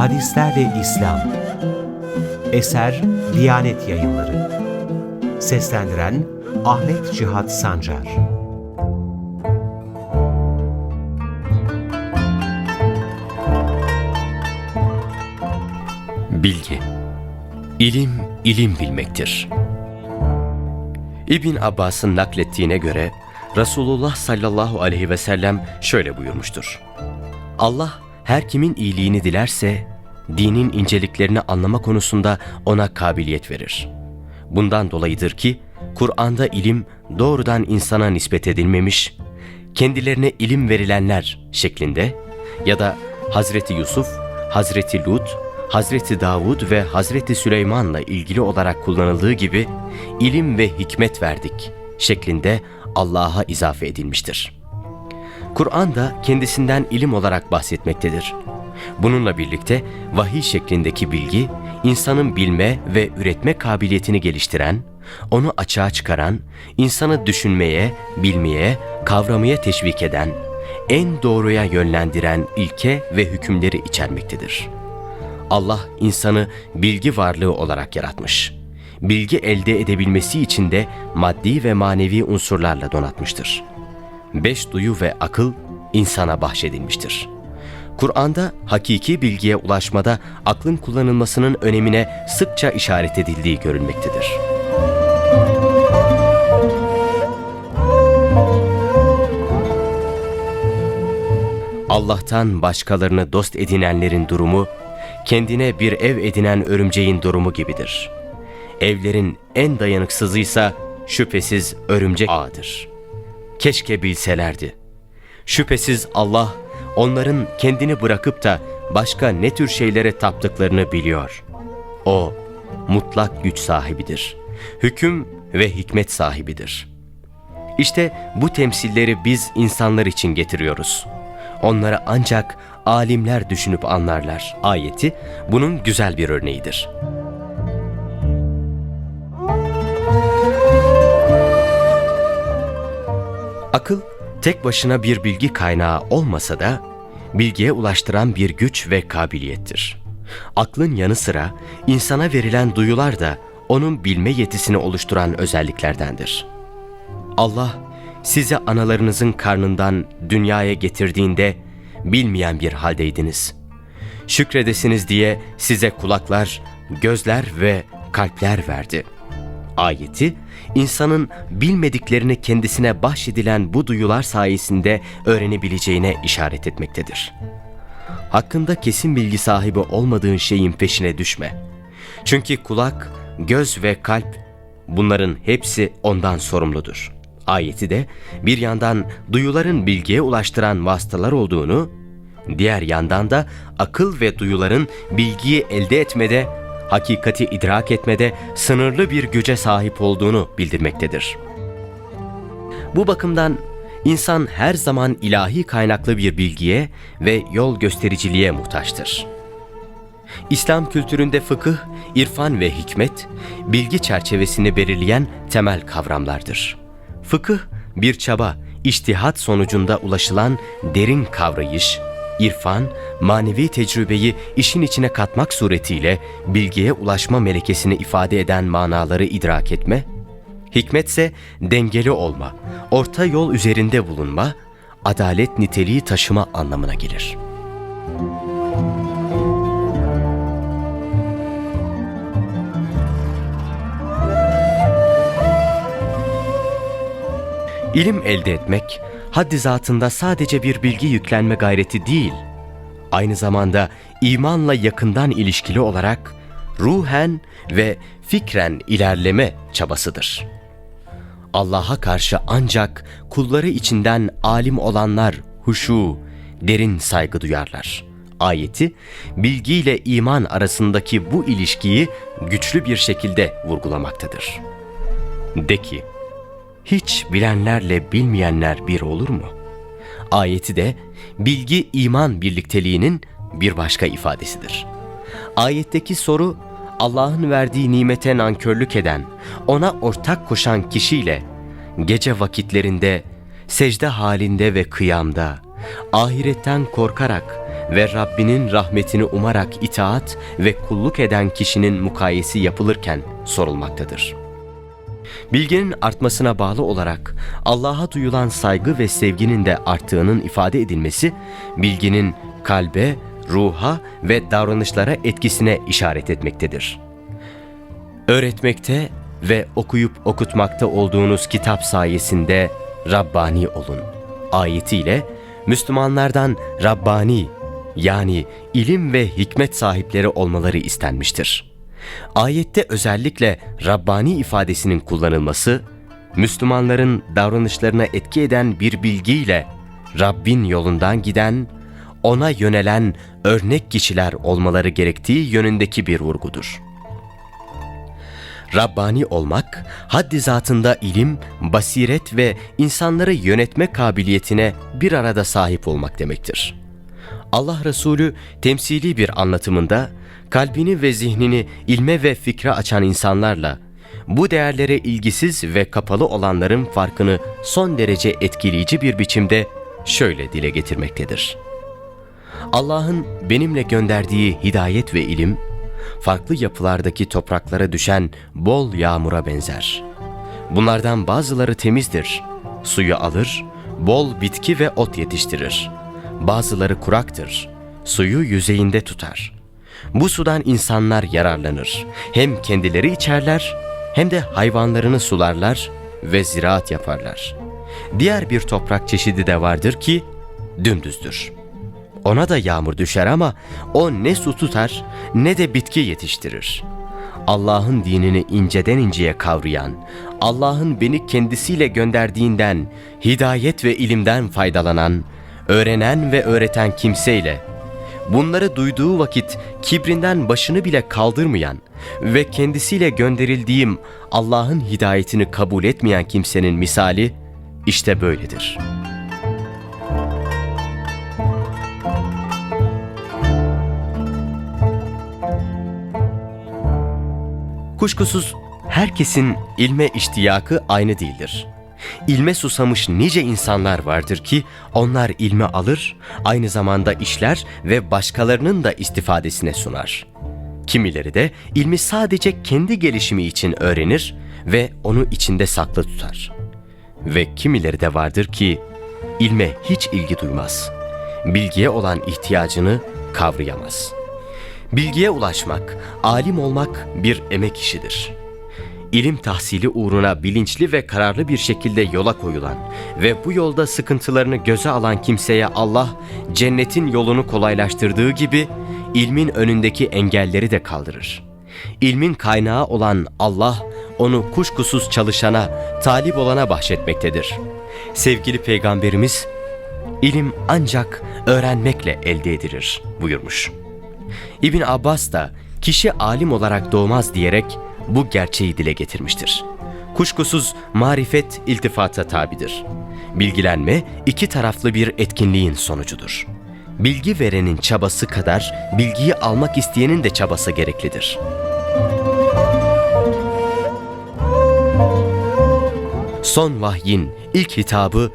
Hadislerle İslam Eser Diyanet Yayınları Seslendiren Ahmet Cihat Sancar Bilgi İlim, ilim bilmektir. İbn Abbas'ın naklettiğine göre Resulullah sallallahu aleyhi ve sellem şöyle buyurmuştur. Allah her kimin iyiliğini dilerse dinin inceliklerini anlama konusunda ona kabiliyet verir. Bundan dolayıdır ki Kur'an'da ilim doğrudan insana nispet edilmemiş, kendilerine ilim verilenler şeklinde ya da Hazreti Yusuf, Hazreti Lut, Hazreti Davud ve Hazreti Süleyman'la ilgili olarak kullanıldığı gibi ilim ve hikmet verdik şeklinde Allah'a izafe edilmiştir. Kur'an da kendisinden ilim olarak bahsetmektedir. Bununla birlikte vahiy şeklindeki bilgi, insanın bilme ve üretme kabiliyetini geliştiren, onu açığa çıkaran, insanı düşünmeye, bilmeye, kavramaya teşvik eden, en doğruya yönlendiren ilke ve hükümleri içermektedir. Allah insanı bilgi varlığı olarak yaratmış. Bilgi elde edebilmesi için de maddi ve manevi unsurlarla donatmıştır. Beş duyu ve akıl insana bahşedilmiştir. Kur'an'da hakiki bilgiye ulaşmada aklın kullanılmasının önemine sıkça işaret edildiği görülmektedir. Allah'tan başkalarını dost edinenlerin durumu, kendine bir ev edinen örümceğin durumu gibidir. Evlerin en dayanıksızıysa şüphesiz örümcek ağıdır. Keşke bilselerdi. Şüphesiz Allah onların kendini bırakıp da başka ne tür şeylere taptıklarını biliyor. O mutlak güç sahibidir. Hüküm ve hikmet sahibidir. İşte bu temsilleri biz insanlar için getiriyoruz. Onları ancak alimler düşünüp anlarlar. Ayeti bunun güzel bir örneğidir. Akıl tek başına bir bilgi kaynağı olmasa da bilgiye ulaştıran bir güç ve kabiliyettir. Aklın yanı sıra insana verilen duyular da onun bilme yetisini oluşturan özelliklerdendir. Allah sizi analarınızın karnından dünyaya getirdiğinde bilmeyen bir haldeydiniz. Şükredesiniz diye size kulaklar, gözler ve kalpler verdi. Ayeti, insanın bilmediklerini kendisine bahşedilen bu duyular sayesinde öğrenebileceğine işaret etmektedir. Hakkında kesin bilgi sahibi olmadığın şeyin peşine düşme. Çünkü kulak, göz ve kalp bunların hepsi ondan sorumludur. Ayeti de bir yandan duyuların bilgiye ulaştıran vasıtalar olduğunu, diğer yandan da akıl ve duyuların bilgiyi elde etmede, hakikati idrak etmede sınırlı bir güce sahip olduğunu bildirmektedir. Bu bakımdan insan her zaman ilahi kaynaklı bir bilgiye ve yol göstericiliğe muhtaçtır. İslam kültüründe fıkıh, irfan ve hikmet, bilgi çerçevesini belirleyen temel kavramlardır. Fıkıh, bir çaba, iştihat sonucunda ulaşılan derin kavrayış, irfan, manevi tecrübeyi işin içine katmak suretiyle bilgiye ulaşma melekesini ifade eden manaları idrak etme, hikmetse dengeli olma, orta yol üzerinde bulunma, adalet niteliği taşıma anlamına gelir.'' İlim elde etmek, haddi zatında sadece bir bilgi yüklenme gayreti değil, aynı zamanda imanla yakından ilişkili olarak ruhen ve fikren ilerleme çabasıdır. Allah'a karşı ancak kulları içinden alim olanlar huşu, derin saygı duyarlar. Ayeti, bilgiyle iman arasındaki bu ilişkiyi güçlü bir şekilde vurgulamaktadır. De ki, hiç bilenlerle bilmeyenler bir olur mu? Ayeti de bilgi iman birlikteliğinin bir başka ifadesidir. Ayetteki soru Allah'ın verdiği nimete nankörlük eden, ona ortak koşan kişiyle gece vakitlerinde, secde halinde ve kıyamda, ahiretten korkarak ve Rabbinin rahmetini umarak itaat ve kulluk eden kişinin mukayesi yapılırken sorulmaktadır. Bilginin artmasına bağlı olarak Allah'a duyulan saygı ve sevginin de arttığının ifade edilmesi, bilginin kalbe, ruha ve davranışlara etkisine işaret etmektedir. Öğretmekte ve okuyup okutmakta olduğunuz kitap sayesinde Rabbani olun. Ayetiyle Müslümanlardan Rabbani yani ilim ve hikmet sahipleri olmaları istenmiştir. Ayette özellikle Rabbani ifadesinin kullanılması, Müslümanların davranışlarına etki eden bir bilgiyle Rabbin yolundan giden, ona yönelen örnek kişiler olmaları gerektiği yönündeki bir vurgudur.'' Rabbani olmak, haddi zatında ilim, basiret ve insanları yönetme kabiliyetine bir arada sahip olmak demektir. Allah Resulü temsili bir anlatımında kalbini ve zihnini ilme ve fikre açan insanlarla bu değerlere ilgisiz ve kapalı olanların farkını son derece etkileyici bir biçimde şöyle dile getirmektedir. Allah'ın benimle gönderdiği hidayet ve ilim, farklı yapılardaki topraklara düşen bol yağmura benzer. Bunlardan bazıları temizdir, suyu alır, bol bitki ve ot yetiştirir. Bazıları kuraktır, suyu yüzeyinde tutar. Bu sudan insanlar yararlanır. Hem kendileri içerler, hem de hayvanlarını sularlar ve ziraat yaparlar. Diğer bir toprak çeşidi de vardır ki dümdüzdür.'' Ona da yağmur düşer ama o ne su tutar ne de bitki yetiştirir. Allah'ın dinini inceden inceye kavrayan, Allah'ın beni kendisiyle gönderdiğinden, hidayet ve ilimden faydalanan, öğrenen ve öğreten kimseyle, bunları duyduğu vakit kibrinden başını bile kaldırmayan ve kendisiyle gönderildiğim Allah'ın hidayetini kabul etmeyen kimsenin misali işte böyledir.'' Kuşkusuz herkesin ilme iştiyakı aynı değildir. İlme susamış nice insanlar vardır ki onlar ilme alır, aynı zamanda işler ve başkalarının da istifadesine sunar. Kimileri de ilmi sadece kendi gelişimi için öğrenir ve onu içinde saklı tutar. Ve kimileri de vardır ki ilme hiç ilgi duymaz. Bilgiye olan ihtiyacını kavrayamaz.'' Bilgiye ulaşmak, alim olmak bir emek işidir. İlim tahsili uğruna bilinçli ve kararlı bir şekilde yola koyulan ve bu yolda sıkıntılarını göze alan kimseye Allah cennetin yolunu kolaylaştırdığı gibi ilmin önündeki engelleri de kaldırır. İlmin kaynağı olan Allah onu kuşkusuz çalışana, talip olana bahşetmektedir. Sevgili Peygamberimiz, ilim ancak öğrenmekle elde edilir buyurmuş.'' İbn Abbas da kişi alim olarak doğmaz diyerek bu gerçeği dile getirmiştir. Kuşkusuz marifet iltifata tabidir. Bilgilenme iki taraflı bir etkinliğin sonucudur. Bilgi verenin çabası kadar bilgiyi almak isteyenin de çabası gereklidir. Son vahyin ilk hitabı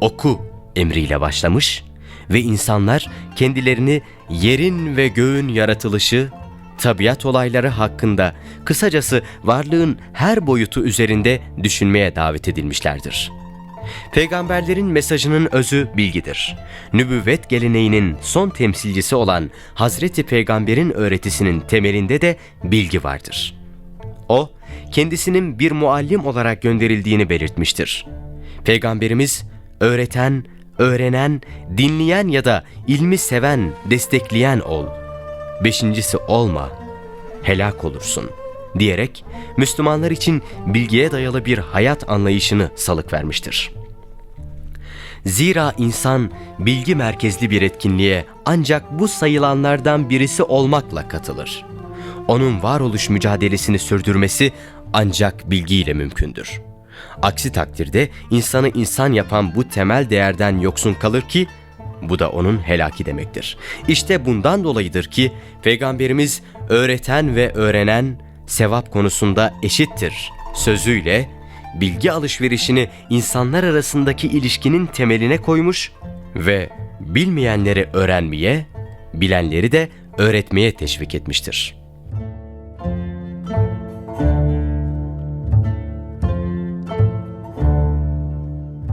oku emriyle başlamış ve insanlar kendilerini yerin ve göğün yaratılışı, tabiat olayları hakkında, kısacası varlığın her boyutu üzerinde düşünmeye davet edilmişlerdir. Peygamberlerin mesajının özü bilgidir. Nübüvvet geleneğinin son temsilcisi olan Hazreti Peygamber'in öğretisinin temelinde de bilgi vardır. O, kendisinin bir muallim olarak gönderildiğini belirtmiştir. Peygamberimiz, öğreten, öğrenen, dinleyen ya da ilmi seven, destekleyen ol. Beşincisi olma, helak olursun diyerek Müslümanlar için bilgiye dayalı bir hayat anlayışını salık vermiştir. Zira insan bilgi merkezli bir etkinliğe ancak bu sayılanlardan birisi olmakla katılır. Onun varoluş mücadelesini sürdürmesi ancak bilgiyle mümkündür.'' Aksi takdirde insanı insan yapan bu temel değerden yoksun kalır ki bu da onun helaki demektir. İşte bundan dolayıdır ki Peygamberimiz öğreten ve öğrenen sevap konusunda eşittir sözüyle bilgi alışverişini insanlar arasındaki ilişkinin temeline koymuş ve bilmeyenleri öğrenmeye, bilenleri de öğretmeye teşvik etmiştir.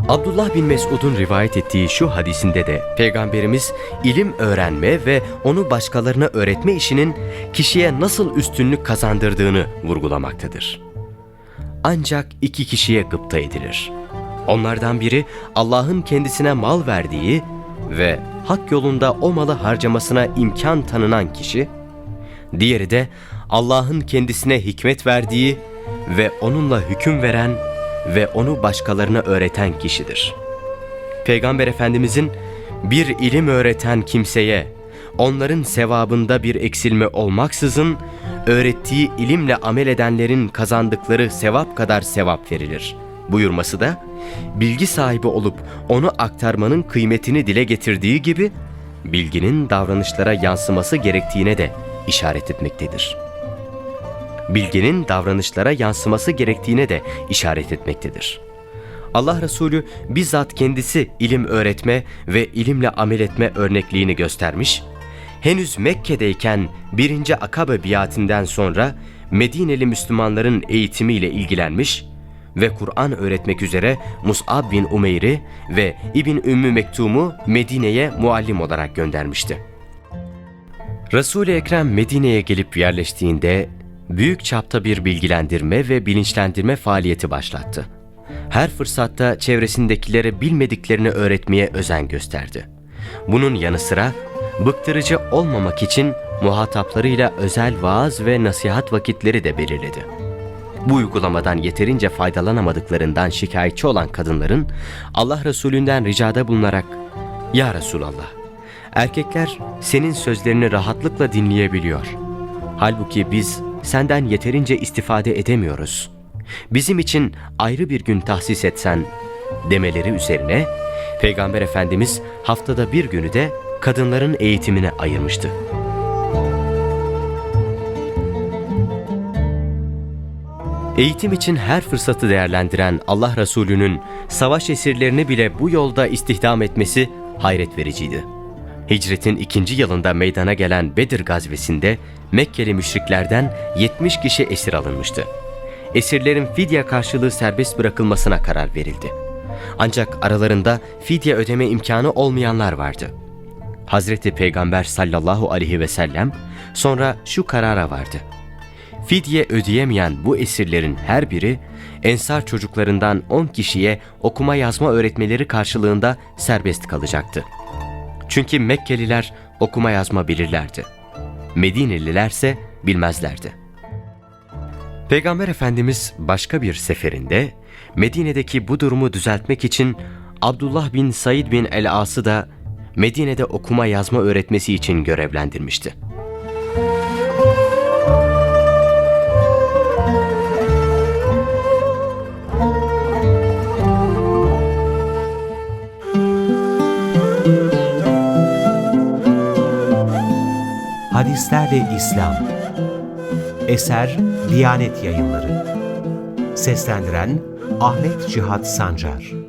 Abdullah bin Mesud'un rivayet ettiği şu hadisinde de Peygamberimiz ilim öğrenme ve onu başkalarına öğretme işinin kişiye nasıl üstünlük kazandırdığını vurgulamaktadır. Ancak iki kişiye gıpta edilir. Onlardan biri Allah'ın kendisine mal verdiği ve hak yolunda o malı harcamasına imkan tanınan kişi, diğeri de Allah'ın kendisine hikmet verdiği ve onunla hüküm veren ve onu başkalarına öğreten kişidir. Peygamber Efendimizin bir ilim öğreten kimseye onların sevabında bir eksilme olmaksızın öğrettiği ilimle amel edenlerin kazandıkları sevap kadar sevap verilir. Buyurması da bilgi sahibi olup onu aktarmanın kıymetini dile getirdiği gibi bilginin davranışlara yansıması gerektiğine de işaret etmektedir bilginin davranışlara yansıması gerektiğine de işaret etmektedir. Allah Resulü bizzat kendisi ilim öğretme ve ilimle amel etme örnekliğini göstermiş, henüz Mekke'deyken 1. Akabe biatinden sonra Medineli Müslümanların eğitimiyle ilgilenmiş ve Kur'an öğretmek üzere Mus'ab bin Umeyr'i ve İbn Ümmü Mektum'u Medine'ye muallim olarak göndermişti. Resul-i Ekrem Medine'ye gelip yerleştiğinde büyük çapta bir bilgilendirme ve bilinçlendirme faaliyeti başlattı. Her fırsatta çevresindekilere bilmediklerini öğretmeye özen gösterdi. Bunun yanı sıra bıktırıcı olmamak için muhataplarıyla özel vaaz ve nasihat vakitleri de belirledi. Bu uygulamadan yeterince faydalanamadıklarından şikayetçi olan kadınların Allah Resulünden ricada bulunarak ''Ya Resulallah, erkekler senin sözlerini rahatlıkla dinleyebiliyor. Halbuki biz senden yeterince istifade edemiyoruz. Bizim için ayrı bir gün tahsis etsen demeleri üzerine Peygamber Efendimiz haftada bir günü de kadınların eğitimine ayırmıştı. Eğitim için her fırsatı değerlendiren Allah Resulü'nün savaş esirlerini bile bu yolda istihdam etmesi hayret vericiydi. Hicretin ikinci yılında meydana gelen Bedir gazvesinde Mekkeli müşriklerden 70 kişi esir alınmıştı. Esirlerin fidye karşılığı serbest bırakılmasına karar verildi. Ancak aralarında fidye ödeme imkanı olmayanlar vardı. Hazreti Peygamber sallallahu aleyhi ve sellem sonra şu karara vardı. Fidye ödeyemeyen bu esirlerin her biri ensar çocuklarından 10 kişiye okuma yazma öğretmeleri karşılığında serbest kalacaktı. Çünkü Mekkeliler okuma yazma bilirlerdi. Medinelilerse bilmezlerdi. Peygamber Efendimiz başka bir seferinde Medine'deki bu durumu düzeltmek için Abdullah bin Said bin el-As'ı da Medine'de okuma yazma öğretmesi için görevlendirmişti. Hadislerle İslam. Eser Diyanet Yayınları. Seslendiren Ahmet Cihat Sancar